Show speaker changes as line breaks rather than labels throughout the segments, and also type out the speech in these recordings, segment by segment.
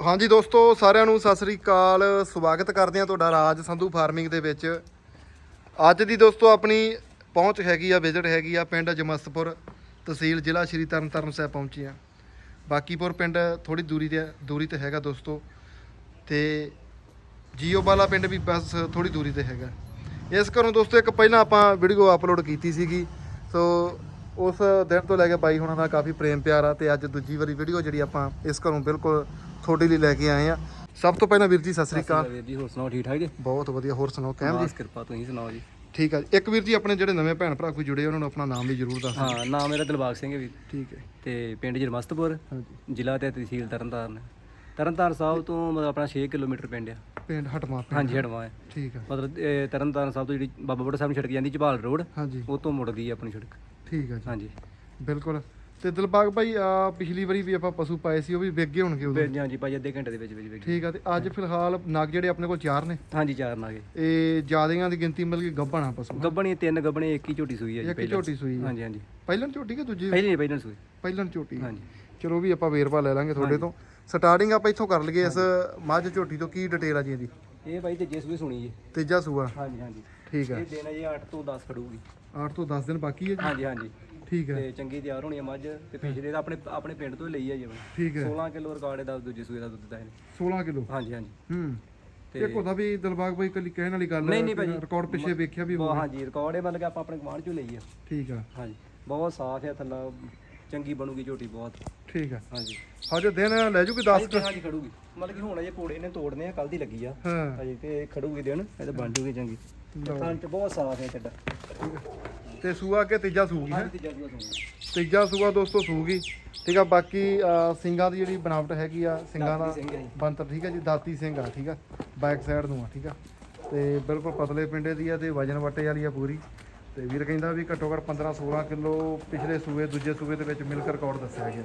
ਹਾਂਜੀ ਦੋਸਤੋ, ਸਾਰਿਆਂ ਨੂੰ ਸਤਿ ਸ੍ਰੀ ਅਕਾਲ। ਸਵਾਗਤ ਕਰਦੇ ਹਾਂ ਤੁਹਾਡਾ ਰਾਜ ਸੰਧੂ ਫਾਰਮਿੰਗ ਦੇ ਵਿੱਚ। ਅੱਜ ਦੀ ਦੋਸਤੋ, ਆਪਣੀ ਪਹੁੰਚ ਹੈਗੀ ਆ, ਵਿਜ਼ਿਟ ਹੈਗੀ ਆ ਪਿੰਡ ਜਮਸਤਪੁਰ ਤਹਿਸੀਲ ਜ਼ਿਲ੍ਹਾ ਸ਼੍ਰੀ ਤਰਨਤਾਰਨ ਸਾਹਿਬ ਪਹੁੰਚੇ ਆ ਬਾਕੀਪੁਰ ਪਿੰਡ ਥੋੜੀ ਦੂਰੀ ਤੇ ਦੂਰੀ ਤੇ ਹੈਗਾ ਦੋਸਤੋ। ਤੇ ਜੀਓਪਾਲਾ ਪਿੰਡ ਵੀ ਬਸ ਥੋੜੀ ਦੂਰੀ ਤੇ ਹੈਗਾ। ਇਸ ਘਰੋਂ ਦੋਸਤੋ, ਇੱਕ ਪਹਿਲਾਂ ਆਪਾਂ ਵੀਡੀਓ ਅਪਲੋਡ ਕੀਤੀ ਸੀਗੀ। ਸੋ ਉਸ ਦਿਨ ਤੋਂ ਲੈ ਕੇ ਬਾਈ ਹੁਣਾਂ ਦਾ ਕਾਫੀ ਪ੍ਰੇਮ ਪਿਆਰ ਆ ਤੇ ਅੱਜ ਦੂਜੀ ਵਾਰੀ ਵੀਡੀਓ ਜਿਹੜੀ ਆਪਾਂ ਇਸ ਘਰੋਂ ਬਿਲਕੁਲ ਤੁਹਾਡੇ ਲਈ ਲੈ ਕੇ ਆਏ ਆ। ਸਭ ਤੋਂ ਪਹਿਲਾਂ ਵੀਰ ਜੀ ਸਤਿ ਸ੍ਰੀ ਅਕਾਲ।
ਵੀਰ ਜੀ ਹੋਰ ਸੁਣਾਓ ਠੀਕ ਠਾਕ ਜੀ?
ਬਹੁਤ ਵਧੀਆ ਹੋਰ ਸੁਣਾਓ ਕਹਿਮ ਜੀ?
ਬਸ ਕਿਰਪਾ ਤੁਸੀਂ ਸੁਣਾਓ ਜੀ?
ਠੀਕ ਆ ਜੀ। ਇੱਕ ਵੀਰ ਜੀ ਆਪਣੇ ਜਿਹੜੇ ਨਵੇਂ ਭੈਣ ਭਰਾ ਕੋਈ ਜੁੜੇ ਉਹਨਾਂ ਨੂੰ ਆਪਣਾ ਨਾਮ ਵੀ ਜ਼ਰੂਰ ਦੱਸ
ਹਾਂ ਨਾਮ ਮੇਰਾ ਦਿਲਬਾਗ ਸਿੰਘ ਹੈ ਵੀਰ।
ਠੀਕ ਹੈ।
ਤੇ ਪਿੰਡ ਜਰਮਸਤਪੁਰ
ਹਾਂਜੀ।
ਜ਼ਿਲ੍ਹਾ ਤੇ ਤਹਿਸੀਲ ਤਰਨਤਾਰਨ। ਤਰਨਤਾਰਨ ਸਾਹਿਬ ਤੋਂ ਮਤਲਬ ਆਪਣਾ 6 ਕਿਲੋਮੀਟਰ ਪਿੰਡ ਆ।
ਪਿੰਡ ਹਟਵਾ ਪਿੰਡ।
ਹਾਂਜੀ ਹਟਵਾ ਹੈ।
ਠੀਕ ਆ
ਮਤਲਬ ਤਰਨਤਾਰਨ ਸਾਹਿਬ ਤੋਂ ਜਿਹੜੀ ਬਾਬਾ ਬੁੱਢਾ ਸਾਹਿਬ ਨੂੰ ਸੜਕ ਜਾਂਦੀ ਝਬਾਲ ਰੋਡ
ਹਾਂਜੀ।
ਉਹ ਤੋਂ ਮੁੜਦੀ ਹੈ ਆਪਣੀ ਸੜਕ।
ਠੀਕ ਆ ਜੀ।
ਹਾਂਜੀ।
ਬਿਲਕੁਲ। ਤੇ ਦਿਲਬਾਗ ਭਾਈ ਆ ਪਿਛਲੀ ਵਾਰੀ ਵੀ ਆਪਾਂ ਪਸ਼ੂ ਪਾਏ ਸੀ ਉਹ ਵੀ ਵਿਕ ਗਏ ਹੋਣਗੇ ਉਦੋਂ।
ਫਿਰ ਹਾਂਜੀ ਭਾਈ ਅੱਧੇ ਘੰਟੇ ਦੇ ਵਿੱਚ ਵਿੱਚ ਵਿੱਚ
ਠੀਕ ਆ ਤੇ ਅੱਜ ਫਿਲਹਾਲ ਨਗ ਜਿਹੜੇ ਆਪਣੇ ਕੋਲ ਚਾਰ ਨੇ।
ਹਾਂਜੀ ਚਾਰ ਨਾਗੇ
ਇਹ ਜਿਆਦੀਆਂ ਦੀ ਗਿਣਤੀ ਮਤਲਬ ਕਿ ਗੱਭਣਾ ਪਸ਼ੂ
ਗੱਬਣੀ ਤਿੰਨ ਗੱਬਣੇ ਇੱਕ ਹੀ ਝੋਟੀ ਸੂਈ ਹੈ ਜੀ
ਇੱਕ
ਪਹਿਲਾਂ
ਝੋਟੀ ਸੂਈ
ਹਾਂਜੀ ਹਾਂਜੀ।
ਪਹਿਲਾਂ ਝੋਟੀ ਕਿ ਦੂਜੀ?
ਪਹਿਲੀ ਨਹੀਂ ਪਹਿਲਾਂ ਸੂਈ।
ਪਹਿਲਾਂ ਝੋਟੀ
ਹਾਂਜੀ।
ਚਲੋ ਵੀ ਆਪਾਂ ਵੇਰਵਾ ਲੈ ਲਾਂਗੇ ਤੁਹਾਡੇ ਤੋਂ। ਸਟਾਰਟਿੰਗ ਆਪਾਂ ਇੱਥੋਂ ਕਰ ਲਈਏ ਇਸ ਮੱਝ ਝੋਟੀ ਤੋਂ ਕੀ ਡਿਟੇਲ ਆ ਜੀ ਇਹਦੀ?
ਇਹ ਭਾਈ ਤੇ ਜਿਸ ਵੀ ਸੁਣੀ ਜੀ।
ਤੀਜਾ ਸੂਆ।
ਹਾਂਜੀ ਹਾਂਜੀ।
ਠੀਕ ਹੈ
ਇਹ ਹੈ ਜੀ 8 ਤੋਂ 10 ਖੜੂਗੀ।
8 ਤੋਂ 10 ਦਿਨ ਬਾਕੀ ਹੈ ਜੀ।
ਹਾਂਜੀ ਹਾਂਜੀ।
ਠੀਕ ਹੈ।
ਤੇ ਚੰਗੀ ਤਿਆਰ ਹੋਣੀ ਆ ਮੱਝ ਤੇ ਪਿਛਲੇ ਦਾ ਆਪਣੇ ਆਪਣੇ ਪਿੰਡ ਤੋਂ ਹੀ ਲਈ ਆ ਜੀ।
ਠੀਕ ਹੈ।
16 ਕਿਲੋ ਰਿਕਾਰਡ ਦਾ ਦੂਜੇ ਸੂਏ ਦਾ ਦੁੱਧ ਦਾ ਇਹਨੇ।
16 ਕਿਲੋ?
ਹਾਂਜੀ ਹਾਂਜੀ।
ਹੂੰ।
ਤੇ-
ਇੱਕ ਉਹਦਾ ਵੀ ਦਿਲਬਾਗ ਭਾਈ ਕੱਲੀ ਕਹਿਣ ਵਾਲੀ ਗੱਲ
ਨਹੀਂ, ਨਹੀਂ ਭਾਜੀ।
ਰਿਕਾਰਡ ਪਿੱਛੇ ਵੇਖਿਆ ਵੀ
ਬਹੁਤ
ਹੋਊਗਾ
ਹਾਂਜੀ ਰਿਕਾਰਡ ਇਹ ਮਤਲਬ ਕਿ ਆਪਾਂ ਆਪਣੇ ਗਵਾਂਢ ਚੋਂ ਲਈ ਆ।
ਠੀਕ ਆ।
ਹਾਂਜੀ। ਬਹੁਤ ਸਾਫ਼ ਹੈ ਥੱਲਾ ਚੰਗੀ ਬਣੂਗੀ ਝੋਟੀ ਬਹੁਤ।
ਠੀਕ ਆ।
ਹਾਂਜੀ।
ਹਜੇ ਦਿਨ ਲੈ ਜੂਗੀ 10
ਹਾਂਜੀ ਹਾਂਜੀ ਖੜੂਗੀ। ਮਤਲਬ ਕਿ ਹੁਣ ਅਜੇ ਕੋੜੇ ਇਹਨੇ ਤੋੜਨੇ ਆ ਕੱਲ ਦੀ ਲੱਗੀ ਆ।
ਹਾਂ।
ਤੇ ਖੜੂਗੀ ਦਿਨ ਇਹ ਤਾਂ ਬਣ ਜੂਗੀ ਚੰਗੀ।
ਲਓ।
ਚ ਬਹੁਤ ਸਾਫ਼ ਹੈ ਚੱਡਾ
ਠੀਕ ਆ। ਤੇ ਸੂਆ ਕੇ ਤੀਜਾ ਸੂਗੀ ਹੈ?
ਤੇ ਸੁਣੋ
ਤੀਜਾ ਸੂਆ ਦੋਸਤੋ ਸੂਗੀ। ਠੀਕ ਆ ਬਾਕੀ ਅਹ, ਸਿੰਗਾਂ ਦੀ ਜਿਹੜੀ ਬਣਾਵਟ ਹੈਗੀ ਆ ਸਿੰਗਾਂ ਦਾ
ਦਾਤੀ ਸਿੰਘ ਹੈ ਜੀ।
ਬੰਤਰ ਠੀਕ ਆ ਜੀ ਦਾਤੀ ਸਿੰਘ ਆ ਠੀਕ ਆ ਬੈਕ ਸਾਈਡ ਨੂੰ ਆ ਠੀਕ ਆ। ਤੇ ਬਿਲਕੁਲ ਪਤਲੇ ਪਿੰਡੇ ਦੀ ਆ ਤੇ ਵਜਨ ਵੱਟੇ ਵਾਲੀ ਆ ਪੂਰੀ। ਤੇ ਵੀਰ ਕਹਿੰਦਾ ਵੀ ਘੱਟੋ ਘੱਟ 15 16 ਕਿਲੋ ਪਿਛਲੇ ਸੂਏ ਦੂਜੇ ਸੂਏ ਦੇ ਵਿੱਚ ਮਿਲਕ ਰਿਕਾਰਡ ਦੱਸਿਆ ਗਿਆ।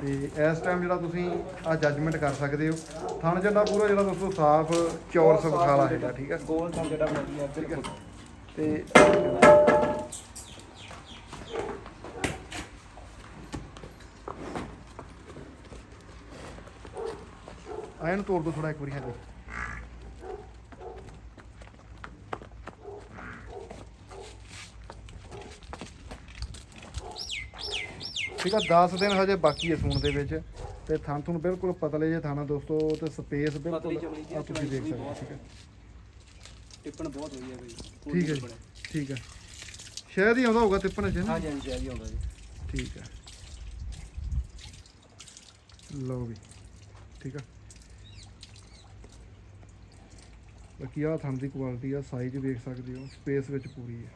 ਤੇ ਇਸ ਟਾਈਮ ਜਿਹੜਾ ਤੁਸੀਂ ਆ ਜੱਜਮੈਂਟ ਕਰ ਸਕਦੇ ਹੋ ਥਣ ਜੱਡਾ ਪੂਰਾ ਜਿਹੜਾ ਦੋਸਤੋ ਸਾਫ਼ ਚੌਰ ਸਬਖਾਲਾ ਹੈਗਾ ਠੀਕ ਆ।
ਗੋਲ ਥਾਂ ਜਿਹੜਾ ਬਣਾਉਂਦੀ ਆ ਬਿਲਕੁਲ।
ਤੇ ਆਇਆਂ ਨੂੰ ਤੋੜ ਦੋ ਥੋੜਾ ਇੱਕ ਵਾਰੀ ਹੈਗੇ ਠੀਕ ਆ 10 ਦਿਨ ਹਜੇ ਬਾਕੀ ਹੈ ਸੂਣ ਦੇ ਵਿੱਚ ਤੇ ਥਣ ਥਣ ਬਿਲਕੁਲ ਪਤਲੇ ਜੇ ਥਾਣਾ ਦੋਸਤੋ ਤੇ ਸਪੇਸ ਬਿਲਕੁਲ ਆ ਤੁਸੀਂ ਦੇਖ ਸਕਦੇ ਹੋ, ਠੀਕ ਹੈ
ਟਿੱਪਣ ਬਹੁਤ ਵਧੀਆ ਬਈ
ਠੀਕ ਹੈ ਜੀ ਠੀਕ ਹੈ ਸ਼ਾਇਦ ਹੀ ਆਉਂਦਾ ਹੋਊਗਾ ਤਿੱਪਣ ਚ ਨਾ?
ਹਾਂਜੀ ਹਾਂਜੀ ਸ਼ਾਇਦ ਹੀ ਆਉਂਦਾ ਜੀ।
ਠੀਕ ਹੈ ਲਓ ਵੀ ਠੀਕ ਆ। ਬਾਕੀ ਆ ਥਣ ਦੀ ਕੁਆਲਿਟੀ ਆ ਸਾਈਜ਼ ਵੇਖ ਸਕਦੇ ਹੋ ਸਪੇਸ ਵਿੱਚ ਪੂਰੀ ਹੈ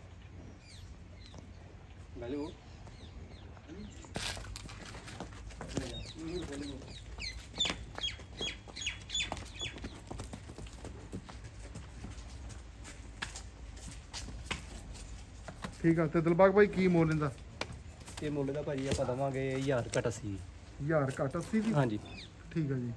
ਠੀਕ ਆ ਤੇ ਦਿਲਬਾਗ ਭਾਈ ਕੀ ਮੋਲ ਲੈਂਦਾ
ਇਹ ਮੁੱਲ ਦਾ ਭਾਜੀ ਆਪਾਂ ਦਵਾਂਗੇ 1000 ਘਟ 80
1000 ਘੱਟ 80 ਦੀ?
ਹਾਂਜੀ।
ਠੀਕ ਆ ਜੀ।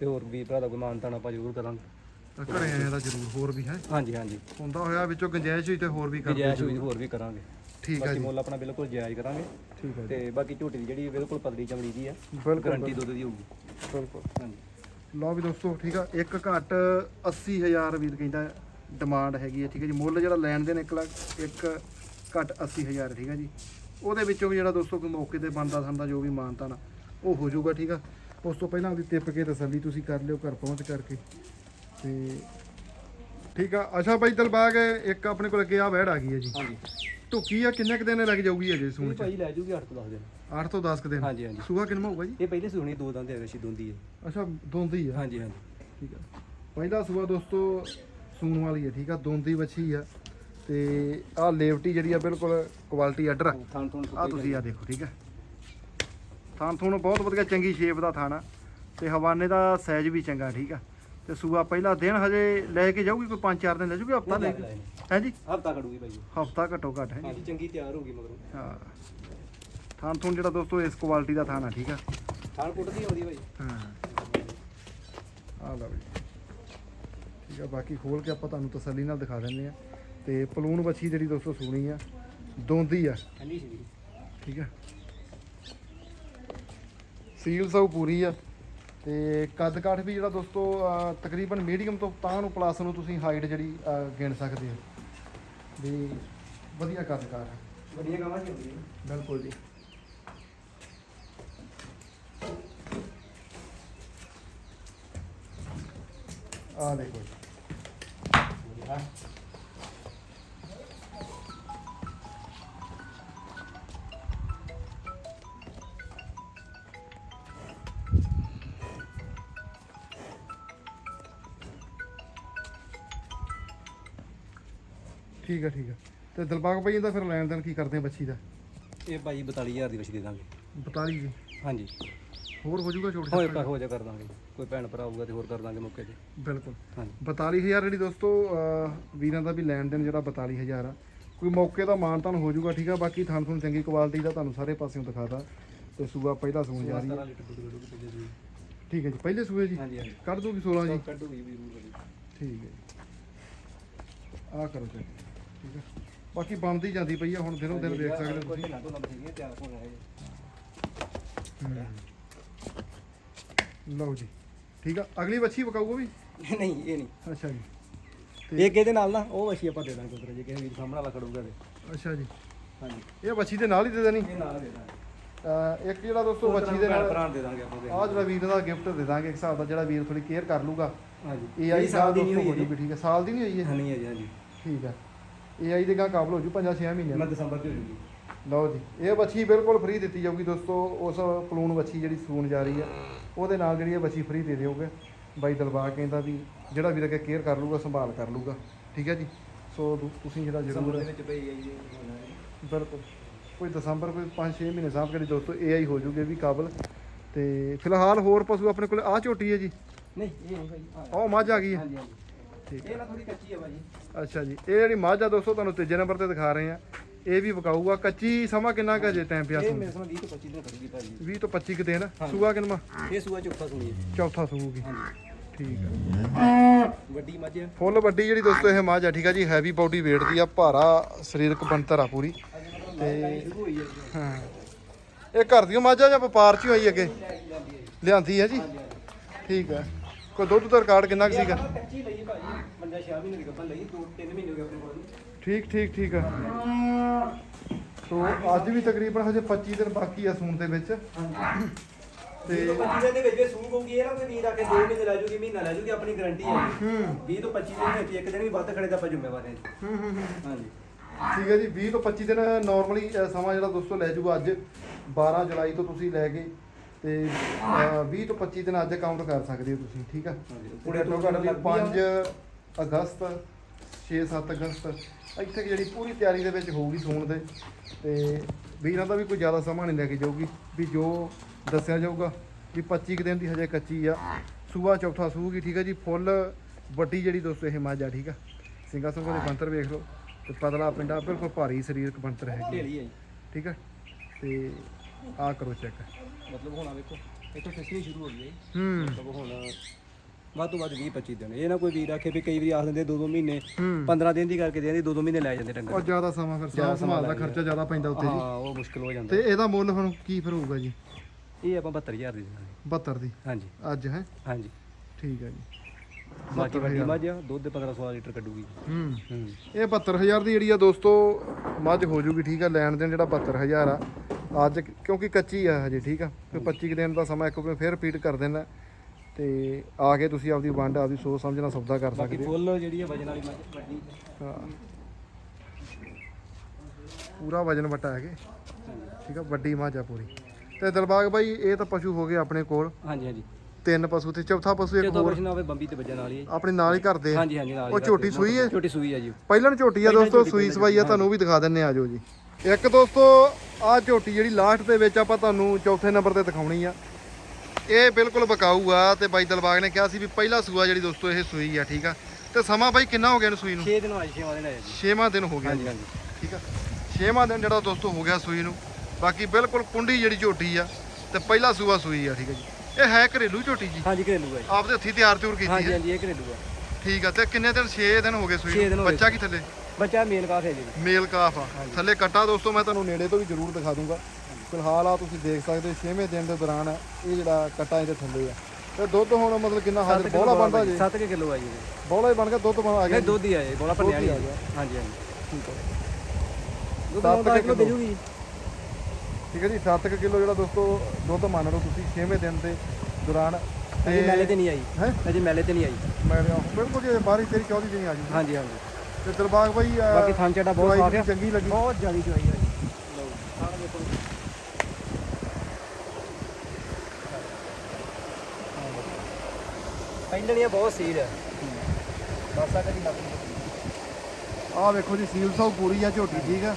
ਤੇ ਹੋਰ ਵੀ ਭਰਾ ਦਾ ਕੋਈ ਮਾਨਤਾਨ ਆਪਾਂ ਜ਼ਰੂਰ ਕਰਾਂਗੇ।
ਘਰੇ ਆਇਆ ਦਾ ਜ਼ਰੂਰ ਹੋਰ ਵੀ ਹੈ।
ਹਾਂਜੀ ਹਾਂਜੀ।
ਹੁੰਦਾ ਹੋਇਆ ਵਿੱਚੋਂ ਗੁੰਜਾਇਸ਼ ਹੋਈ ਤੇ ਹੋਰ ਵੀ ਕਰ ਦਿਓ
ਗੁੰਜਾਇਸ਼। ਹੋਈ ਹੋਰ ਵੀ ਕਰਾਂਗੇ।
ਠੀਕ
ਬਾਕੀ
ਜੀ।
ਮੁੱਲ ਆਪਣਾ ਬਿਲਕੁਲ ਜਾਇਜ਼ ਕਰਾਂਗੇ।
ਠੀਕ ਜੀ।
ਤੇ ਬਾਕੀ ਝੋਟੀ ਦੀ ਜਿਹੜੀ ਬਿਲਕੁਲ ਪਤਲੀ ਚਮੜੀ ਦੀ ਆ ਗਾਰੰਟੀ ਦੁੱਧ ਦੀ ਹੋਊਗੀ।
ਬਿਲਕੁਲ।
ਹਾਂਜੀ।
ਲਓ ਵੀ ਦੋਸਤੋ ਠੀਕ ਆ ਇੱਕ ਘੱਟ 80000 ਵੀਰ ਕਹਿੰਦਾ ਡਿਮਾਂਡ ਹੈਗੀ ਹੈ ਠੀਕ ਹੈ ਜੀ। ਮੁੱਲ ਜਿਹੜਾ ਲੈਣ ਦੇ ਨੇ 1 ਲੱਖ ਇੱਕ ਘੱਟ 80000 ਠੀਕ ਹੈ ਜੀ। ਉਹਦੇ ਵਿੱਚੋਂ ਵੀ ਜਿਹੜਾ ਦੋਸਤੋ ਕੋਈ ਮੌਕੇ ਤੇ ਬਣਦਾ ਸੰਦਾ ਜੋ ਵੀ ਮਾਨਤਾ ਨਾ ਉਹ ਹੋ ਜਾਊਗਾ ਠੀਕ ਆ। ਉਸ ਤੋਂ ਪਹਿਲਾਂ ਉਹਦੀ ਟਿੱਪ ਕੇ ਤਸੱਲੀ ਤੁਸੀਂ ਕਰ ਲਿਓ ਘਰ ਪਹੁੰਚ ਕਰਕੇ। ਤੇ ਠੀਕ ਆ। ਅੱਛਾ ਬਾਈ ਦਲਬਾਗ ਇੱਕ ਆਪਣੇ ਕੋਲ ਅੱਗੇ ਆ ਵੈੜ ਆ ਗਈ ਹੈ ਜੀ।
ਹਾਂਜੀ।
ਢੁੱਕੀ ਆ ਕਿੰਨੇ ਕੁ ਦਿਨ ਲੱਗ ਜਾਊਗੀ ਅਜੇ ਸੂਣ ਚ?
ਭਾਈ ਲੈ ਜੂਗੀ 8 ਤੋਂ 10 ਦਿਨ।
8 ਤੋਂ 10 ਕੁ ਦਿਨ।
ਹਾਂਜੀ ਹਾਂਜੀ।
ਸੂਆ ਕਿੰਨਾ ਹੋਊਗਾ ਜੀ?
ਇਹ ਪਹਿਲੇ ਸੁਣੀ ਦੋ ਦੰਦ ਹੈਗੇ ਸੀ ਦੋਂਦੀ ਹੈ
ਅੱਛਾ ਦੋਂਦੀ ਆ।
ਹਾਂਜੀ ਹਾਂਜੀ।
ਠੀਕ ਆ। ਪਹਿਲਾ ਸੂਆ ਦੋਸਤੋ ਸੂਣ ਵਾਲੀ ਹੈ ਠੀਕ ਆ। ਦੋਂਦੀ ਵੱਛੀ ਆ। ਤੇ ਆਹ ਲੇਵਟੀ ਜਿਹੜੀ ਆ ਬਿਲਕੁਲ ਕੁਆਲਿਟੀ ਆਰਡਰ ਆ। ਆਹ ਤੁਸੀਂ ਆ। ਦੇਖੋ ਠੀਕ ਆ। ਥਾਂ ਥੂਣ ਬਹੁਤ ਵਧੀਆ ਚੰਗੀ ਸ਼ੇਪ ਦਾ ਥਾਣਾ ਤੇ ਹਵਾਨੇ ਦਾ ਸਾਈਜ਼ ਵੀ ਚੰਗਾ ਠੀਕ ਆ। ਤੇ ਸੂਆ ਪਹਿਲਾ ਦਿਨ ਹਜੇ ਲੈ ਕੇ ਜਾਊਗੀ ਕੋਈ 5-4 ਦਿਨ ਲੈ ਜਾਊਗੀ ਹਫਤਾ ਲੈ ਕੇ ਹੈ ਜੀ?
ਹਫਤਾ ਖੜੂਗੀ ਭਾਈ
ਹਫਤਾ ਘੱਟੋ ਘੱਟ ਹੈ ਜੀ?
ਚੰਗੀ ਤਿਆਰ ਹੋਊਗੀ ਮਗਰੋਂ।
ਹਾਂ। ਥਾਂ ਥੂਣ ਜਿਹੜਾ ਦੋਸਤੋ ਇਸ ਕੁਆਲਿਟੀ ਦਾ ਥਾਣਾ ਠੀਕ ਆ?
ਥਾਂ ਕੁੱਟਦੀ ਆਉਂਦੀ ਭਾਈ
ਹਾਂ। ਆ ਲਓ ਜੀ। ਠੀਕ ਆ ਬਾਕੀ ਖੋਲ ਕੇ ਆਪਾਂ ਤੁਹਾਨੂੰ ਤਸੱਲੀ ਨਾਲ ਦਿਖਾ ਦਿੰਦੇ ਆ। ਤੇ ਪਲੂਣ ਵੱਛੀ ਜਿਹੜੀ ਦੋਸਤੋ ਸੂਣੀ ਆ ਦੋਂਦੀ ਆ। ਠੀਕ ਆ? ਸੀਲ ਸਭ ਪੂਰੀ ਆ। ਤੇ ਕੱਦ ਕਾਠ ਵੀ ਜਿਹੜਾ ਦੋਸਤੋ ਤਕਰੀਬਨ ਮੀਡੀਅਮ ਤੋਂ ਤਾਂ ਨੂੰ ਪਲੱਸ ਨੂੰ ਤੁਸੀਂ ਹਾਈਟ ਜਿਹੜੀ ਗਿਣ ਸਕਦੇ ਹੋ। ਵੀ ਵਧੀਆ ਕੱਦ ਕਾਠ ਹੈ।
ਵੱਡੀਆਂ ਗਾਵਾਂ ਚ ਹੁੰਦੀ ਹੈ
ਬਿਲਕੁਲ ਜੀ। ਆ ਦੇਖੋ ਜੀ। ਠੀਕ ਹੈ ਠੀਕ ਹੈ ਤੇ ਦਿਲਬਾਗ ਭਾਈ ਇਹਦਾ ਫਿਰ ਲੈਣ ਦੇਣ ਕੀ ਕਰਦੇ ਆ ਬੱਚੀ ਦਾ?
ਇਹ ਭਾਈ 42000 ਦੀ ਵਛੀ ਦੇ ਦਾਂਗੇ।
42 ਜੀ?
ਹਾਂਜੀ।
ਹੋਰ ਹੋ ਜਾਊਗਾ ਛੋਟ
ਹੋਏ ਹੋ ਜਾ ਕਰ ਦਾਂਗੇ। ਕੋਈ ਭੈਣ ਭਰਾ ਆਊਗਾ ਤੇ ਹੋਰ ਕਰ ਦਾਂਗੇ ਮੌਕੇ ਤੇ।
ਬਿਲਕੁਲ।
ਹਾਂਜੀ।
42000 ਜਿਹੜੀ ਦੋਸਤੋ ਅਹ, ਵੀਰਾਂ ਦਾ ਵੀ ਲੈਣ ਦੇਣ ਜਿਹੜਾ 42000 ਆ। ਕੋਈ ਮੌਕੇ ਦਾ ਮਾਨ ਤਾਂ ਹੋ ਜਾਊਗਾ ਠੀਕ ਆ। ਬਾਕੀ ਥਾਂ ਤੁਹਾਨੂੰ ਚੰਗੀ ਕੁਆਲਿਟੀ ਦਾ ਤੁਹਾਨੂੰ ਸਾਰੇ ਪਾਸਿਓਂ ਦਿਖਾਦਾ ਤੇ ਸੂਆ ਪਹਿਲਾ ਸੂਣ ਜਾ ਰਹੀ ਹੈ
17 ਲੀਟਰ ਦੁੱਧ ਕੱਢੂਗੀ ਪਹਿਲੇ ਜੀ
ਠੀਕ ਹੈ ਜੀ। ਪਹਿਲੇ ਸੂਏ ਜੀ?
ਹਾਂਜੀ ਹਾਂਜੀ।
ਕੱਢ ਦੂਗੀ 16 ਜੀ?
ਕੱਢੂਗੀ ਵੀ ਰੂਲ
ਠੀਕ ਹੈ ਆ ਕਰੋ ਚੈੱਕ। ਠੀਕ ਹੈ ਬਾਕੀ ਬਣਦੀ ਜਾਂਦੀ ਪਈ ਆ ਹੁਣ ਦਿਨੋਂ ਦਿਨ ਵੇਖ ਸਕਦੇ ਹੋ ਤੁਸੀਂ। ਲਓ ਜੀ। ਠੀਕ ਆ ਅਗਲੀ ਬੱਚੀ ਵਿਕਾਊਗਾ ਵੀ?
ਨਹੀਂ ਇਹ ਨਹੀਂ।
ਅੱਛਾ ਜੀ।
ਇੱਕ ਇਹਦੇ ਨਾਲ ਨਾ? ਉਹ ਵਛੀ ਆਪਾਂ ਦੇ ਦਾਂਗੇ ਉਧਰ ਜੇ ਕਿਸੇ ਵੀਰ ਸਾਹਮਣੇ ਵਾਲਾ ਖੜੂਗਾ ਤੇ।
ਅੱਛਾ ਜੀ।
ਹਾਂਜੀ।
ਇਹ ਬੱਚੀ ਦੇ ਨਾਲ ਹੀ ਦੇ ਦੇਣੀ?
ਇਹ ਨਾਲ ਦੇ ਦਾਂਗੇ।
ਅਹ ਇੱਕ ਜਿਹੜਾ ਦੋਸਤੋ ਬੱਚੀ ਦੇ ਨਾਲ
ਭਰਾ ਦੇ ਦਾਂਗੇ ਆਪਾਂ ਦੇ।
ਆਹ ਜਿਹੜਾ ਵੀਰ ਦਾ ਗਿਫਟ ਦੇ ਦਾਂਗੇ ਇੱਕ ਹਿਸਾਬ ਦਾ ਜਿਹੜਾ ਵੀਰ ਥੋੜੀ ਕੇਅਰ ਕਰ ਲੂਗਾ।
ਹਾਂਜੀ।
ਇਹ ਆਈ
ਸਾਲ ਦੀ ਨਹੀਂ ਹੋਈ
ਠੀਕ ਹੈ ਸਾਲ ਦੀ ਨਹੀਂ ਹੋਈ ਇਹ?
ਨਹੀਂ ਹੈ ਜੀ ਹਾਂਜੀ
ਠੀਕ ਹੈ ਇਹ ਆਈ ਦੇ ਗਾਂ ਕਾਬਲ ਹੋ ਜੂ 5-6 ਮਹੀਨੇ
ਮੈਂ ਦਸੰਬਰ ਚ ਹੋ ਜੂਗੀ।
ਲਓ ਜੀ ਇਹ ਬੱਚੀ ਬਿਲਕੁਲ ਫ੍ਰੀ ਦਿੱਤੀ ਜਾਊਗੀ ਦੋਸਤੋ ਉਸ ਪਲੂਨ ਬੱਚੀ ਜਿਹੜੀ ਸੂਣ ਜਾ ਰਹੀ ਹੈ ਉਹਦੇ ਨਾਲ ਜਿਹੜੀ ਇਹ ਬੱਚੀ ਫ੍ਰੀ ਦੇ ਦਿਓਗੇ। ਬਾਈ ਦਲਬਾਗ ਕਹਿੰਦਾ ਵੀ ਜਿਹੜਾ ਵੀਰ ਅੱਗੇ ਕੇਅਰ ਕਰ ਲੂਗਾ ਸੰਭਾਲ ਕਰ ਲੂਗਾ ਠੀਕ ਹੈ ਜੀ? ਸੋ ਤੁ- ਤੁਸੀਂ ਜਿਹੜਾ
ਦਸੰਬਰ
ਜ਼ਰੂਰ
ਦੇ ਵਿੱਚ ਪਈ ਹੈ।
ਬਿਲਕੁਲ। ਕੋਈ ਦਸੰਬਰ ਕੋਈ 5-6 ਮਹੀਨੇ ਸਾਹਬ ਜਿਹੜੀ ਦੋਸਤੋ AI ਹੋ ਜੂਗੇ ਵੀ ਕਾਬਲ। ਤੇ ਫਿਲਹਾਲ ਹੋਰ ਪਸ਼ੂ ਆਪਣੇ ਕੋਲ ਆ ਝੋਟੀ ਹੈ ਜੀ।
ਨਹੀਂ ਇਹ ਨਹੀਂ ਭਾਈ
ਉਹ ਮੱਝ ਆ ਗਈ ਹੈ।
ਹਾਂਜੀ ਹਾਂਜੀ।
ਠੀਕ
ਇਹ ਨਾ ਥੋੜੀ ਕੱਚੀ ਹੈ ਭਾਜੀ
ਅੱਛਾ ਜੀ ਇਹ ਜਿਹੜੀ ਮੱਝ ਆ ਦੋਸਤੋ ਤੁਹਾਨੂੰ ਤੀਜੇ ਨੰਬਰ ਤੇ ਦਿਖਾ ਰਹੇ ਆ ਇਹ ਵੀ ਵਿਕਾਊਗਾ। ਕੱਚੀ ਸਮਾਂ ਕਿੰਨਾ ਕੁ ਜੇ ਟਾਈਮ ਪਿਆ
ਇਹ
ਸੂ
ਮੇਰੇ ਕੋਲ 20 ਤੋਂ 25 ਦਿਨ ਕਰੂਗੀ ਭਾਜੀ।
20 ਤੋਂ 25 ਕੁ ਦਿਨ।
ਹਾਂਜੀ।
ਸੂਆ ਕਿੰਨਾ?
ਇਹ ਸੂਆ ਚੌਥਾ ਹੈ
ਚੌਥਾ ਸੂਗੀ ਠੀਕ ਹੈ
ਵੱਡੀ ਮੱਝ। ਹੈ
ਫੁੱਲ ਵੱਡੀ ਜਿਹੜੀ ਦੋਸਤੋ ਇਹ ਮੱਝ ਆ ਠੀਕ ਆ ਜੀ ਹੈਵੀ ਬਾਡੀ weight ਦੀ ਆ ਭਾਰਾ ਸਰੀਰਕ ਬਣਤਰ ਆ ਪੂਰੀ।
ਤੇ ਹੈ।
ਇਹ ਘਰ ਦੀ ਮੱਝ ਆ ਜਾਂ ਵਪਾਰ ਚ ਹੋਈ ਅੱਗੇ? ਲਿਆਂਦੀ ਹੈ ਜੀ। ਠੀਕ ਹੈ ਕੋਈ ਦੁੱਧ ਦਾ ਰਿਕਾਰਡ ਕਿੰਨਾ ਕੁ ਸੀਗਾ?
ਆਪਾਂ ਕੱਚੀ ਲਈ ਭਾਜੀ ਪੰਜਾ 6 ਮਹੀਨੇ ਦੀ ਗੱਪਨ ਲਈ 2 3 ਮਹੀਨੇ ਹੋ ਗਏ ਆਪਣੇ ਕੋਲ।
ਠੀਕ ਠੀਕ ਠੀਕ ਆ। ਸੋ ਅੱਜ ਵੀ ਤਕਰੀਬਨ ਹਜੇ 25 ਦਿਨ ਬਾਕੀ ਆ ਸੂਣ ਦੇ ਵਿੱਚ।
ਹਾਂਜੀ।
ਤੇ
25 ਦਿਨ ਦੇ ਵਿੱਚ ਵੀ ਸੂਕ ਹੋਊਗੀ ਇਹ ਨਾ ਕੋਈ ਵੀਰ ਆ ਕੇ 2 ਮਹੀਨੇ ਲੈ ਜੂਗੀ ਮਹੀਨਾ ਲੈ ਜੂਗੀ ਆਪਣੀ ਗਾਰੰਟੀ ਹੈ ਜੀ
ਹੂੰ।
20 ਤੋਂ 25 ਦਿਨ ਵਿੱਚ ਇੱਕ ਦਿਨ ਵੀ ਵੱਧ ਖੜੇ ਤਾਂ ਆਪਾਂ ਜ਼ਿੰਮੇਵਾਰ ਹਾਂ ਜੀ।
ਹੂੰ ਹੂੰ ਹੂੰ।
ਹਾਂਜੀ।
ਠੀਕ ਹੈ ਜੀ 20 ਤੋਂ 25 ਦਿਨ ਨਾਰਮਲੀ ਸਮਾਂ ਜਿਹੜਾ ਦੋਸਤੋ ਲੈ ਜੂਗਾ ਅੱਜ 12 ਜੁਲਾਈ ਤੋਂ ਤੁਸੀਂ ਲੈ ਕੇ ਤੇ ਅਹ, 20 ਤੋਂ 25 ਦਿਨ ਅੱਜ ਕਾਊਂਟ ਕਰ ਸਕਦੇ ਹੋ ਤੁਸੀਂ ਠੀਕ ਆ?
ਹਾਂਜੀ।
ਪੁੜੇ ਤੋਂ ਘੱਟ ਵੀ 5 ਅਗਸਤ 6-7 ਅਗਸਤ ਇੱਥੇ ਜਿਹੜੀ ਪੂਰੀ ਤਿਆਰੀ ਦੇ ਵਿੱਚ ਹੋਊਗੀ ਸੂਣ ਦੇ ਤੇ ਵੀਰਾਂ ਦਾ ਵੀ ਕੋਈ ਜ਼ਿਆਦਾ ਸਮਾਂ ਨਹੀਂ ਲੈ ਕੇ ਜਾਊਗੀ ਵੀ ਜੋ ਦੱਸਿਆ ਜਾਊਗਾ ਵੀ 25 ਕੁ ਦਿਨ ਦੀ ਹਜੇ ਕੱਚੀ ਆ। ਸੂਆ ਚੌਥਾ ਸੂਗੀ ਠੀਕ ਆ ਜੀ ਫੁੱਲ ਵੱਡੀ ਜਿਹੜੀ ਦੋਸਤੋ ਇਹ ਮੱਝ ਆ ਠੀਕ ਆ। ਸਿੰਘਾ ਸਿੰਘਾਂ ਦੇ ਬੰਤਰ ਵੇਖ ਲਓ ਤੇ ਪਤਲਾ ਪਿੰਡਾ ਬਿਲਕੁਲ ਭਾਰੀ ਸਰੀਰਕ ਬੰਤਰ ਹੈਗੀ ਆ,
ਢੇਲੀ ਹੈ ਜੀ।
ਠੀਕ ਆ ਤੇ ਆ ਕਰੋ ਚੈੱਕ
ਮਤਲਬ ਹੁਣ ਆ ਵੇਖੋ ਇੱਥੋਂ ਫਿਸਣੀ ਸ਼ੁਰੂ ਹੋ ਗਈ ਹੈ ਜੀ।
ਹੂੰ।
ਮਤਲਬ ਹੁਣ ਵੱਧ ਤੋਂ ਵੱਧ 20 25 ਦਿਨ। ਇਹ ਨਾ ਕੋਈ ਵੀਰ ਆਖੇ ਵੀ ਕਈ ਵਾਰੀ ਆਖ ਦਿੰਦੇ 2-2 ਮਹੀਨੇ
ਹੂੰ।
15 ਦਿਨ ਦੀ ਕਰਕੇ ਦੇ ਦਿੰਦੇ 2-2 ਮਹੀਨੇ ਲੈ ਜਾਂਦੇ
ਉਹ
ਡੰਗਰ
ਜ਼ਿਆਦਾ ਸਮਾਂ ਫਿਰ
ਜ਼ਿਆਦਾ
ਸਾਂਭ ਸੰਭਾਲ ਦਾ ਖਰਚਾ ਜ਼ਿਆਦਾ ਪੈਂਦਾ ਉੱਤੇ ਜੀ।
ਹਾਂ ਉਹ ਮੁਸ਼ਕਲ ਹੋ ਜਾਂਦਾ।
ਤੇ ਇਹਦਾ ਮੁੱਲ ਹੁਣ ਕੀ ਫਿਰ ਹੋਊਗਾ ਜੀ?
ਇਹ ਆਪਾਂ 72000 ਦੀ ਦਿੰਦੇ।
72 ਦੀ?
ਹਾਂਜੀ।
ਅੱਜ ਹੈ?
ਹਾਂਜੀ।
ਠੀਕ ਹੈ ਜੀ।
ਬਾਕੀ ਵੱਡੀ ਮੱਝ ਆ ਦੁੱਧ ਦੇ 15-16 ਲੀਟਰ ਕੱਢੂਗੀ।
ਹੂੰ।
ਹੂੰ।
ਇਹ 72000 ਦੀ ਜਿਹੜੀ ਆ ਦੋਸਤੋ ਮੱਝ ਹੋ ਜੂਗੀ ਠੀਕ ਆ ਲੈਣ ਦੇਣ ਜਿਹੜਾ 72000 ਆ। ਅੱਜ ਕਿਉਂਕਿ ਕੱਚੀ ਆ ਹਜੇ ਠੀਕ ਆ? ਫਿਰ 25 ਕੁ ਦਿਨ ਦਾ ਸਮਾਂ ਇੱਕ ਵਾਰ ਫਿਰ ਰਿਪੀਟ ਕਰ ਦੇਣਾ। ਤੇ ਆ ਕੇ ਤੁਸੀਂ ਆਪਦੀ ਵੰਡ ਆਪਦੀ ਸੋਚ ਸਮਝ ਨਾਲ ਸੌਦਾ ਕਰ
ਬਾਕੀ
ਸਕਦੇ ਹੋ।
ਫੁੱਲ ਜਿਹੜੀ ਆ ਵਜਨ ਵਾਲੀ ਮੱਝ ਵੱਡੀ
ਹਾਂ। ਪੂਰਾ ਵਜਨ ਵਟਾ ਹੈਗੇ। ਠੀਕ ਆ ਵੱਡੀ ਮੱਝ ਆ ਪੂਰੀ। ਤੇ ਦਿਲਬਾਗ ਬਾਈ ਇਹ ਤਾਂ ਪਸ਼ੂ ਹੋ ਗਏ ਆਪਣੇ ਕੋਲ।
ਹਾਂਜੀ ਹਾਂਜੀ।
ਤਿੰਨ ਪਸ਼ੂ ਤੇ ਚੌਥਾ ਪਸ਼ੂ ਇੱਕ
ਜਦੋਂ
ਹੋਰ।
ਕੁਛ ਨਾ ਹੋਵੇ ਬੰਬੀ ਤੇ ਵੱਜਣ ਵਾਲੀ। ਹੈ
ਆਪਣੇ ਨਾਲ ਹੀ ਘਰ ਦੇ। ਆ।
ਹਾਂਜੀ ਹਾਂਜੀ ਨਾਲ ਹੀ
ਉਹ
ਕਰਦੇ
ਝੋਟੀ। ਸੂਈ ਹੈ?
ਝੋਟੀ ਸੂਈ ਆ ਜੀ
ਪਹਿਲਾਂ ਝੋਟੀ ਆ ਦੋਸਤੋ ਸੂਈ ਸਵਾਈ ਆ ਤੁਹਾਨੂੰ ਵੀ ਦਿਖਾ ਦਿੰਨੇ ਆ ਜਾਓ ਜੀ। ਇੱਕ ਦੋਸਤੋ ਆ ਝੋਟੀ ਜਿਹੜੀ ਲਾਸਟ ਦੇ ਵਿੱਚ ਆਪਾਂ ਤੁਹਾਨੂੰ ਚੌਥੇ ਨੰਬਰ ਤੇ ਦਿਖਾਉਣੀ ਆ। ਇਹ ਬਿਲਕੁਲ ਬਕਾਊ ਆ ਤੇ ਬਾਈ ਦਲਬਾਗ ਨੇ ਕਿਹਾ ਸੀ ਵੀ ਪਹਿਲਾ ਸੂਆ ਜਿਹੜੀ ਦੋਸਤੋ ਇਹ ਸੂਈ ਆ ਠੀਕ ਆ? ਤੇ ਸਮਾਂ ਬਾਈ ਕਿੰਨਾ ਹੋ ਗਿਆ ਇਹਨੂੰ ਸੂਈ ਨੂੰ?
6 ਦਿਨ ਆਏ 6 ਦਿਨ ਆਏ ਜੀ।
ਛੇਵਾਂ ਦਿਨ ਹੋ ਗਿਆ
ਹਾਂਜੀ ਹਾਂਜੀ।
ਠੀਕ ਆ? ਛੇਵਾਂ ਦਿਨ ਜਿਹੜਾ ਦੋਸਤੋ ਹੋ ਗਿਆ ਸੂਈ ਨੂੰ। ਬਾਕੀ ਬਿਲਕੁਲ ਕੁੰਡੀ ਜਿਹੜੀ ਝੋਟੀ ਆ ਤੇ ਪਹਿਲਾ ਸੂਆ ਸੂਈ ਆ ਠੀਕ ਆ ਜੀ? ਇਹ ਹੈ ਘਰੇਲੂ ਝੋਟੀ ਜੀ?
ਹਾਂਜੀ ਘਰੇਲੂ ਆ ਜੀ।
ਆਪਦੇ ਹੱਥੀ ਤਿਆਰ ਤਿਉਰ ਕੀਤੀ
ਹਾਂਜੀ
ਹੈ?
ਹਾਂਜੀ ਇਹ ਘਰੇਲੂ ਆ।
ਠੀਕ ਆ ਤੇ ਕਿੰਨੇ ਦਿਨ? 6 ਦਿਨ ਹੋ ਗਏ ਸੂਈ। ਬੱਚਾ ਕੀ ਥੱਲੇ
ਬੱਚਾ ਮੇਲ ਕਾਫ ਹੈ ਜੀ।
ਮੇਲ ਕਾਫ ਆ। ਥੱਲੇ ਕੱਟਾ ਦੋਸਤੋ ਮੈਂ ਤੁਹਾਨੂੰ ਨੇੜੇ ਤੋਂ ਵੀ ਜ਼ਰੂਰ ਦਿਖਾ ਦੂੰਗਾ। ਫਿਲਹਾਲ ਆ ਤੁਸੀਂ ਦੇਖ ਸਕਦੇ ਹੋ 6ਵੇਂ ਦਿਨ ਦੇ ਦੌਰਾਨ ਇਹ ਜਿਹੜਾ ਕੱਟਾ ਇਹਦੇ ਥੱਲੇ ਆ। ਤੇ ਦੁੱਧ ਹੁਣ ਮਤਲਬ ਕਿੰਨਾ ਹਾਜ਼ਰ ਬੋਲਾ ਬਣਦਾ ਜੀ?
7 ਕਿਲੋ ਆ ਜੀ।
ਬੋਲਾ ਹੀ ਬਣ ਗਿਆ ਦੁੱਧ ਬਣ ਆ ਗਿਆ
ਨਹੀਂ ਦੁੱਧ ਹੀ ਆ ਇਹ ਬੋਲਾ ਭੰਨਿਆ ਨਹੀਂ
ਆ ਗਿਆ।
ਹਾਂਜੀ ਹਾਂਜੀ।
ਠੀਕ ਹੈ
ਦੁੱਧ ਆਉਂਦਾ ਕਿਲੋ ਦੇ। ਜੂਗੀ।
ਠੀਕ ਹੈ ਜੀ 7 ਕਿਲੋ ਜਿਹੜਾ ਦੋਸਤੋ ਦੁੱਧ ਮੰਨ ਲਓ ਤੁਸੀਂ 6ਵੇਂ ਦਿਨ ਦੇ ਦੌਰਾਨ
ਅਜੇ ਮੈਲੇ ਤੇ ਨਹੀਂ ਆਈ।
ਹੈ?
ਅਜੇ ਮੈਲੇ ਤੇ ਨਹੀਂ ਆਈ।
ਮੈਂ ਬਿਲਕੁਲ ਜੀ ਬਾਰੀ ਤੇਰੀ 14 ਦਿਨ ਆ ਜੂ।
ਹਾਂਜੀ ਹਾਂਜੀ।
ਤੇ ਦਰਬਾਗ ਭਾਈ ਅਹ,
ਬਾਕੀ ਥਾਂ ਚੜਾ ਬਹੁਤ ਸਾਫ਼ ਆ।
ਚੰਗੀ ਲੱਗੀ।
ਬਹੁਤ ਜ਼ਿਆਦਾ ਚਵਾਈ ਆ ਜੀ। ਸਾਰਾ ਦੇਖੋ ਪਹਿਲਣੀਆਂ ਬਹੁਤ ਸੀਰ ਆ। ਬਸ ਆ ਕਦੀ ਲੱਗ
ਆਹ ਵੇਖੋ ਜੀ ਸੀਲ ਸਾਉ ਪੂਰੀ ਆ ਝੋਟੀ ਠੀਕ ਆ।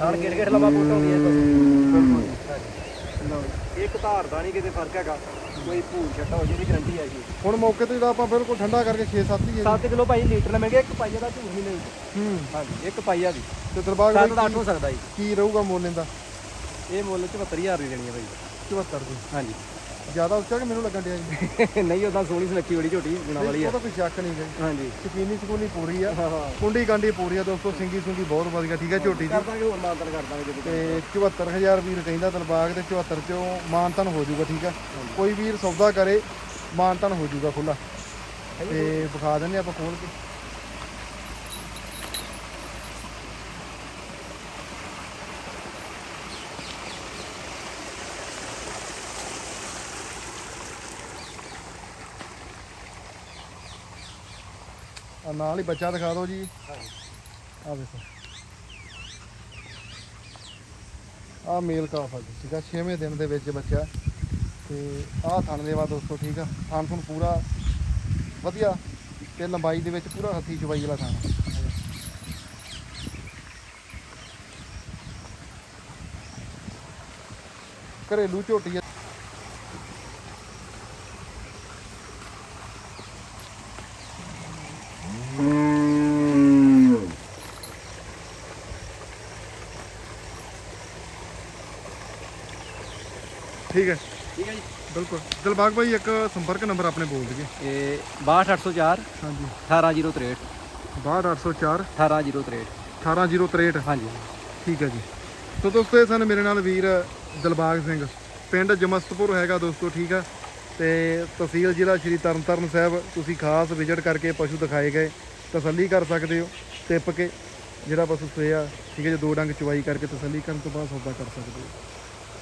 ਨਾਲ ਗੇੜ ਗੇੜ ਲਵਾ ਬੋਟ ਹੋ ਗਈ ਹੈ।
ਬਿਲਕੁਲ
ਬਸ ਲਓ। ਇੱਕ ਧਾਰ ਦਾ ਨਹੀਂ ਕਿਤੇ ਫ਼ਰਕ ਹੈਗਾ। ਕੋਈ ਭੂਲ ਛੱਟਾ ਹੋ ਜੇ ਦੀ ਗਰੰਟੀ ਹੈਗੀ
ਹੁਣ ਮੌਕੇ ਤੇ ਜਿਹੜਾ ਆਪਾਂ ਬਿਲਕੁਲ ਠੰਡਾ ਕਰਕੇ 6-7 ਹੀ ਹੈ
7 ਕਿਲੋ ਭਾਈ ਲੀਟਰ ਨਾਲ ਮਿਲ ਗਿਆ ਇੱਕ ਪਾਈਆ ਦਾ ਝੂਠ ਨਹੀਂ। ਲਈ
ਹੂੰ।
ਹਾਂਜੀ ਇੱਕ ਪਾਈਆ ਦੀ।
ਤੇ ਦਰਬਾਗ
7 ਦਾ
ਭਾਈ
8 ਹੋ ਸਕਦਾ ਜੀ।
ਕੀ ਰਹੂਗਾ ਮੁੱਲ ਇਹਦਾ?
ਇਹ ਮੁੱਲ 74000 ਦੀ ਦੇਣੀ ਹੈ ਭਾਈ।
74 ਦੀ।
ਹਾਂਜੀ।
ਜ਼ਿਆਦਾ ਉੱਚਾ ਕਿ ਮੈਨੂੰ ਲੱਗਣ ਡਿਆ ਜੀ?
ਨਹੀਂ ਉਦਾਂ ਸੋਹਣੀ ਸੁਨੱਖੀ ਬੜੀ ਝੋਟੀ ਗੁਣਾ ਵਾਲੀ ਆ।
ਉਹਦਾ ਕੋਈ ਸ਼ੱਕ ਨਹੀਂ ਗਈ
ਹਾਂਜੀ।
ਸਕੀਨੀ ਸਕੂਨੀ ਪੂਰੀ ਆ।
ਹਾਂ ਹਾਂ।
ਕੁੰਡੀ ਕਾਂਡੀ ਪੂਰੀ ਆ ਦੋਸਤੋ ਸਿੰਗੀ ਸੁੰਗੀ ਬਹੁਤ ਵਧੀਆ ਠੀਕ ਆ ਝੋਟੀ ਦੀ।
ਕਰ ਦਾਂਗੇ ਹੋਰ ਮਾਨਤਨ ਕਰ ਦਾਂਗੇ ਜਦੋਂ
ਤੇ 74000 ਵੀਰ ਕਹਿੰਦਾ ਦਲਬਾਗ ਤੇ 74 ਚੋਂ ਮਾਨਤਨ ਹੋ ਜਾਊਗਾ ਠੀਕ ਆ। ਕੋਈ ਵੀਰ ਸੌਦਾ ਕਰੇ ਮਾਨਤਨ ਹੋ ਜਾਊਗਾ ਖੁੱਲਾ ਤੇ ਵਿਖਾ ਦਿੰਦੇ ਆਪਾਂ ਖੋਲ ਕੇ। ਆ ਨਾਲ ਹੀ ਬੱਚਾ ਦਿਖਾ ਦਿਓ ਜੀ। ਆ ਵੇਖੋ। ਆ ਮੇਲ ਕਾਫ ਆ ਜੀ ਠੀਕ ਆ? 6ਵੇਂ ਦਿਨ ਦੇ ਵਿੱਚ ਬੱਚਾ। ਤੇ ਆਹ ਥਣ ਦੇ ਵਾ ਦੋਸਤੋ ਠੀਕ ਆ? ਥਣ ਥਣ ਪੂਰਾ ਵਧੀਆ ਤੇ ਲੰਬਾਈ ਦੇ ਵਿੱਚ ਪੂਰਾ ਹੱਥੀ ਚਵਾਈ ਵਾਲਾ ਥਣ। ਘਰੇਲੂ ਝੋਟੀ ਠੀਕ ਹੈ।
ਠੀਕ ਹੈ ਜੀ।
ਬਿਲਕੁਲ। ਦਿਲਬਾਗ ਭਾਈ ਇੱਕ ਸੰਪਰਕ ਨੰਬਰ ਆਪਣੇ ਬੋਲ ਦਈਏ
ਇਹ 62804
ਹਾਂਜੀ।
18063
62804
18063
18063
ਹਾਂਜੀ।
ਠੀਕ ਹੈ ਜੀ। ਸੋ ਦੋਸਤੋ ਇਹ ਸਨ ਮੇਰੇ ਨਾਲ ਵੀਰ ਦਿਲਬਾਗ ਸਿੰਘ। ਪਿੰਡ ਜਮਸਤਪੁਰ ਹੈਗਾ ਦੋਸਤੋ ਠੀਕ ਆ। ਤੇ ਤਹਿਸੀਲ ਜ਼ਿਲ੍ਹਾ ਸ਼੍ਰੀ ਤਰਨਤਾਰਨ ਸਾਹਿਬ ਤੁਸੀਂ ਖਾਸ ਵਿਜ਼ਿਟ ਕਰਕੇ ਪਸ਼ੂ ਦਿਖਾਏ ਗਏ। ਤਸੱਲੀ ਕਰ ਸਕਦੇ ਹੋ ਟਿੱਪ ਕੇ ਜਿਹੜਾ ਪਸ਼ੂ ਸੋਇਆ ਠੀਕ ਹੈ ਜੀ ਦੋ ਡੰਗ ਚਵਾਈ ਕਰਕੇ ਤਸੱਲੀ ਕਰਨ ਤੋਂ ਬਾਅਦ ਸੌਦਾ ਕਰ ਸਕਦੇ ਹੋ।